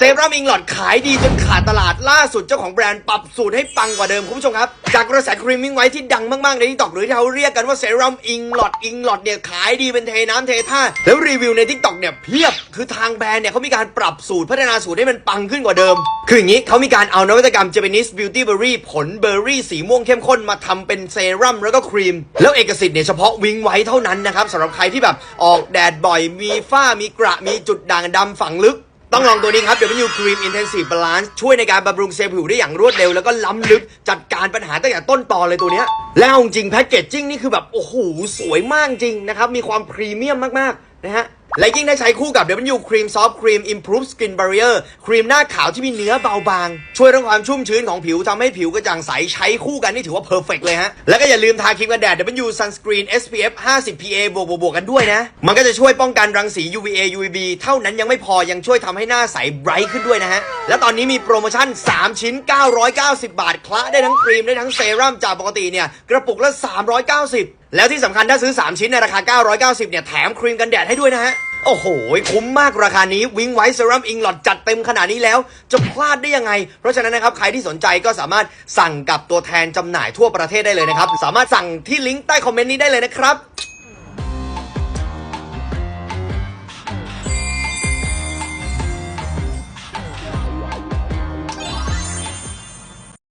เซรั่มอิงหลอดขายดีจนขาดตลาดล่าสุดเจ้าของแบรนด์ปรับสูตรให้ปังกว่าเดิมคุณผู้ชมครับ จากกระแสครีมมิ่งไว้ที่ดังมาก ๆ ในทิกตอกหรือที่เขาเรียกกันว่าเซรั่มอิงหลอดอิงหลอดเนี่ยขายดีเป็นเทน้ำเทท่า แล้วรีวิวในทิกตอกเนี่ยเพียบคือทางแบรนด์เนี่ยเขามีการปรับสูตรพัฒนาสูตรให้มันปังขึ้นกว่าเดิม คืออย่างนี้เขามีการเอานวัตกรรม Japanese Beauty Berry ผลเบอร์รี่สีม่วงเข้มข้นมาทำเป็นเซรั่มแล้วก็ครีม แล้วเอกสิทธิ์เนี่ยเฉพาะวิงไว้เท่านั้นนะครับสำหรับใครที่แบบออกแดดบ่อยมีฝ้ามีกระมีจุดด่างดำฝังลึก ต้องลองตัวนี้ครับ W Cream Intensive Balance ช่วยในการบำรุงเซลล์ผิวได้อย่างรวดเร็ว แล้วก็ล้ำลึกจัดการปัญหาตั้งแต่ต้นตอเลยตัวเนี้ยแล้วจริงแพ็กเกจจิ้งนี่คือแบบ โอ้โห สวยมากจริงนะครับ มีความพรีเมียมมาก ๆ นะฮะ และยิ่งได้ใช้คู่กับ W Cream Soft Cream Improve Skin Barrier ครีมหน้าขาวที่มีเนื้อเบาบาง ช่วยเรื่องความชุ่มชื้นของผิวทำให้ผิวกระจ่างใสใช้คู่กันนี่ถือว่าเพอร์เฟกเลยฮะ แล้วก็อย่าลืมทาครีมกันแดด W Sunscreen SPF 50 PA บวกบวกบวกกันด้วยนะ มันก็จะช่วยป้องกันรังสี UVA UVB เท่านั้นยังไม่พอยังช่วยทำให้หน้าใสไบรท์ขึ้นด้วยนะฮะ และตอนนี้มีโปรโมชั่น 3 ชิ้น 990 บาท คละได้ทั้งครีมได้ทั้งเซรั่มจากปกติเนี่ยกระปุกละ 390 แล้วที่สำคัญถ้าซื้อ 3 ชิ้นในราคา 990 เนี่ยแถมครีมกันแดดให้ด้วยนะฮะ โอ้โห คุ้มมากราคานี้วิงไว้เซรั่มอิงหลอดจัดเต็มขนาดนี้แล้ว จะพลาดได้ยังไง เพราะฉะนั้นนะครับ ใครที่สนใจก็สามารถสั่งกับตัวแทนจำหน่ายทั่วประเทศได้เลยนะครับ สามารถสั่งที่ลิงก์ใต้คอมเมนต์นี้ได้เลยนะครับ